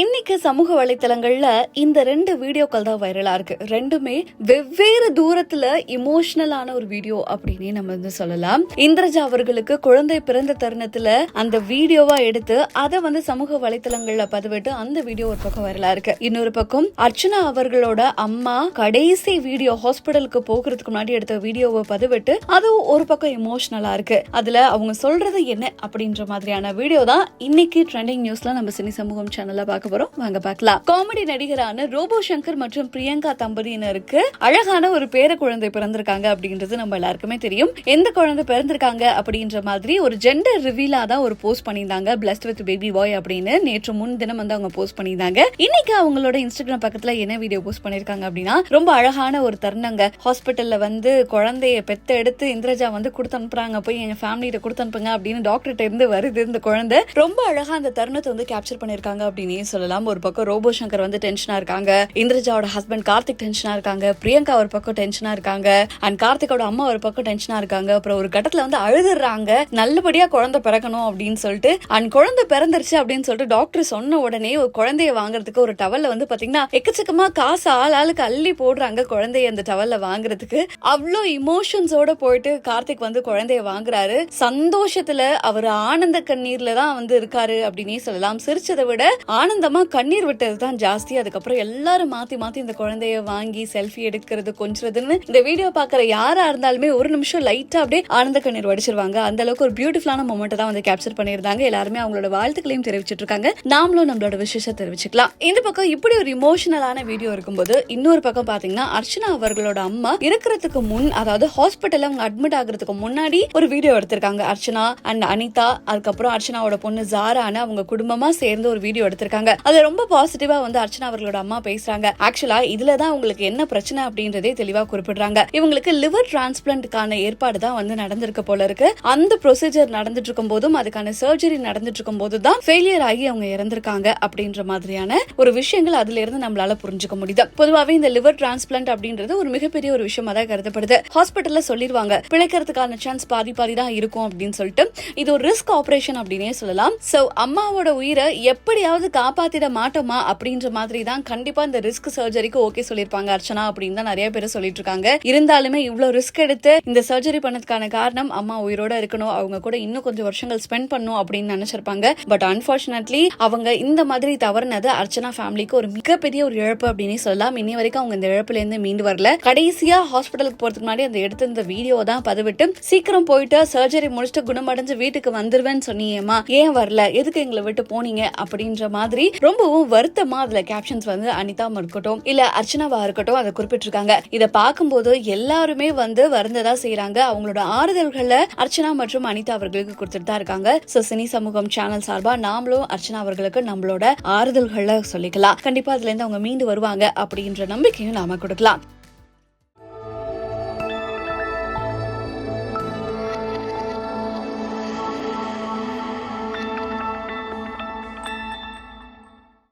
இன்னைக்கு சமூக வலைத்தளங்கள்ல இந்த ரெண்டு வீடியோக்கள் தான் வைரலா இருக்கு. ரெண்டுமே வெவ்வேறு தூரத்துல இமோஷனலான ஒரு வீடியோ அப்படின்னு நம்ம வந்து சொல்லலாம். இந்திரஜா அவர்களுக்கு குழந்தை பிறந்த தருணத்துல அந்த வீடியோவா எடுத்து அதை வந்து சமூக வலைத்தளங்கள்ல பதிவிட்டு அந்த வீடியோ ஒரு பக்கம் வைரலா இருக்கு. இன்னொரு பக்கம் அர்ச்சனா அவர்களோட அம்மா கடைசி வீடியோ ஹாஸ்பிட்டலுக்கு போகிறதுக்கு முன்னாடி எடுத்த வீடியோவை பதிவிட்டு அதுவும் ஒரு பக்கம் இமோஷனலா இருக்கு. அதுல அவங்க சொல்றது என்ன அப்படின்ற மாதிரியான வீடியோ தான் இன்னைக்கு ட்ரெண்டிங் நியூஸ்ல நம்ம சினி சமூகம் சேனல்ல பார்க்க போறோம். வாங்க பார்க்கலாம். காமெடி நடிகரான ரோபோ சங்கர் மற்றும் பிரியங்கா தம்பதியினருக்கு அழகான ஒரு பேர குழந்தை பிறந்திருக்காங்க அப்படின்றது நம்ம எல்லாருக்குமே தெரியும். எந்த குழந்தை பிறந்திருக்காங்க அப்படின்ற மாதிரி ஒரு ஜெண்டர் ரிவீலா தான் ஒரு போஸ்ட் பண்ணியிருந்தாங்க. பிளஸ்ட் வித் பேபி பாய் அப்படின்னு நேற்று முன்தினம் வந்து அவங்க போஸ்ட் பண்ணியிருந்தாங்க. இன்னைக்கு அவங்களோட இன்ஸ்டாகிராம் பக்கத்துல என்ன வீடியோ போஸ்ட் பண்ணிருக்காங்க அப்படின்னா ரொம்ப அழகான ஒரு தருணங்க. ஹாஸ்பிட்டல்ல வந்து குழந்தைய பெத்த எடுத்து இந்திரஜா வந்து கொடுத்து அனுப்புறாங்க. போய் எங்க ஃபேமிலியிட்ட கொடுத்து அனுப்புங்க அப்படின்னு டாக்டர்கிட்ட இருந்து வருது இந்த குழந்தை. ரொம்ப அழகா அந்த தருணத்தை வந்து கேப்சர் பண்ணிருக்காங்க அப்படின்னு சொல்லலாம். ஒரு பக்கம் ரோபோ சங்கர் வந்து டென்ஷனா இருக்காங்க. இந்திரஜாவோட ஹஸ்பண்ட் கார்த்திக் டென்ஷனா இருக்காங்க. பிரியங்கா ஒரு பக்கம் டென்ஷனா இருக்காங்க. அண்ட் கார்த்திகோட அம்மா ஒரு பக்கம் டென்ஷனா இருக்காங்க. அப்புறம் ஒரு கட்டத்துல வந்து அழுதுறாங்க. நல்லபடியா குழந்தை பிறக்கணும் அப்படின்னு சொல்லிட்டு. அண்ட் குழந்தை பிறந்துருச்சு அப்படின்னு சொல்லிட்டு டாக்டர் சொன்ன உடனே ஒரு குழந்தைய வாங்குறதுக்கு ஒரு டவல்ல வந்து பாத்தீங்கன்னா எக்கச்சக்கமா காசு ஆள் ஆளுக்கு அள்ளி போடுறாங்க குழந்தைய அந்த டவல்ல வாங்குறதுக்கு. அவ்வளோ இமோஷன்ஸோட போயிட்டு கார்த்திக் வந்து குழந்தைய வாங்குறாரு. சந்தோஷத்துல அவர் ஆனந்த கண்ணீர்ல தான் வந்து இருக்காரு அப்படின்னே சொல்லலாம். சிரிச்சதை விட ஆனந்த ஆனந்தமா கண்ணீர் விட்டது தான் ஜாஸ்தி. அதுக்கப்புறம் எல்லாரும் மாத்தி மாத்தி இந்த குழந்தைய வாங்கி செல்ஃபி எடுக்கிறது கொஞ்சதுன்னு இந்த வீடியோ பாக்குற யாரா இருந்தாலுமே ஒரு நிமிஷம் லைட்டா அப்படியே ஆனந்த கண்ணீர் வடிச்சிருவாங்க. அந்த அளவுக்கு ஒரு பியூட்டிஃபுல்லான மொமெண்ட் தான் வந்து கேப்சர் பண்ணியிருந்தாங்க. எல்லாருமே அவங்களோட வாழ்த்துக்களையும் தெரிவிச்சிட்டு இருக்காங்க நாமளும் நம்மளோட விசேஷம் தெரிவிச்சுக்கலாம். இந்த பக்கம் இப்படி ஒரு இமோஷனலான வீடியோ இருக்கும்போது இன்னொரு பக்கம் பாத்தீங்கன்னா அர்ச்சனா அவர்களோட அம்மா இருக்கிறதுக்கு முன் அதாவது ஹாஸ்பிட்டல் அவங்க அட்மிட் ஆகுறதுக்கு முன்னாடி ஒரு வீடியோ எடுத்திருக்காங்க. அர்ச்சனா அண்ட் அனிதா அதுக்கப்புறம் அர்ச்சனாவோட பொண்ணு ஜாரான அவங்க குடும்பமா சேர்ந்து ஒரு வீடியோ எடுத்திருக்காங்க. அது ரொம்ப பாசிட்டிவா வந்து அர்ச்சனா அவர்களோட அம்மா பேசுறாங்க. ஆக்சுவலா இதுலதான் உங்களுக்கு என்ன பிரச்சனை அப்படின்றதே தெளிவா குறிப்பிடுறாங்க. இவங்களுக்கு லிவர் டிரான்ஸ்பிளான்ட்கான ஏற்பாடு தான் வந்து நடந்திருக்க போல இருக்கு. அந்த ப்ரொசீஜர் நடந்துட்டு இருக்கும் போதும் அதுக்கான சர்ஜரி நடந்துட்டு இருக்கும் போது தான் ஃபெயிலியர் ஆகி அவங்க இறந்திருக்காங்க அப்படின்ற மாதிரியான ஒரு விஷயங்கள் அதுல இருந்து நம்மளால புரிஞ்சுக்க முடியுது. பொதுவாகவே இந்த லிவர் டிரான்ஸ்பிளான்ட் அப்படின்றது ஒரு மிகப்பெரிய ஒரு விஷயமா தான் கருதப்படுது. ஹாஸ்பிட்டல்ல சொல்லிடுவாங்க பிழைக்கிறதுக்கான சான்ஸ் பாதி பாதி தான் இருக்கும் அப்படின்னு சொல்லிட்டு இது ஒரு ரிஸ்க் ஆபரேஷன் அப்படின்னே சொல்லலாம். சோ அம்மாவோட உயிரை எப்படியாவது காப்பாத்திட மாட்டோமா அப்படின்ற மாதிரி தான் கண்டிப்பா இந்த ரிஸ்க் சர்ஜரிக்கு ஓகே சொல்லிருப்பாங்க அர்ச்சனா அப்படின்னு தான் நிறைய பேர் சொல்லிட்டு இருக்காங்க இருந்தாலுமே இவ்வளவு ரிஸ்க் எடுத்து இந்த சர்ஜரி பண்ணதுக்கான காரணம் அம்மா உயிரோட இருக்கணும். அவங்க கூட இன்னும் கொஞ்சம் வருஷங்கள் ஸ்பெண்ட் பண்ணும் அப்படின்னு நினைச்சிருப்பாங்க. பட் அன்பார்ச்சுனேட்லி அவங்க இந்த மாதிரி தவறுனது அர்ச்சனா ஃபேமிலிக்கு ஒரு மிகப்பெரிய ஒரு இழப்பு அப்படின்னு சொல்லலாம். இன்னி வரைக்கும் அவங்க இந்த இழப்புல இருந்து மீண்டு வரல. கடைசியா ஹாஸ்பிட்டலுக்கு போறதுக்கு முன்னாடி அந்த எடுத்த இந்த வீடியோ தான் பதிவிட்டு சீக்கிரம் போயிட்டு சர்ஜரி முடிச்சுட்டு குணமடைஞ்சு வீட்டுக்கு வந்துருவேன்னு சொன்னீங்கம்மா. ஏன் வரல? எதுக்கு எங்களை விட்டு போனீங்க? அப்படின்ற மாதிரி ரொம்பவும் வருத்தமா அதுல கேப்ஷன்ஸ் வந்து அனிதா இருக்கட்டும் இல்ல அர்ச்சனாவா இருக்கட்டும் அதை குறிப்பிட்டிருக்காங்க. இதை பார்க்கும்போது எல்லாருமே வந்து வருந்ததா செய்யறாங்க அவங்களோட ஆறுதல்களை அர்ச்சனா மற்றும் அனிதா அவர்களுக்கு கொடுத்துட்டு தான் இருக்காங்க. சோ சினி சமூகம் சேனல் சார்பா நாமளும் அர்ச்சனா அவர்களுக்கு நம்மளோட ஆறுதல்களை சொல்லிக்கலாம். கண்டிப்பா அதுல இருந்து அவங்க மீண்டு வருவாங்க அப்படின்ற நம்பிக்கையும் நாம கொடுக்கலாம்.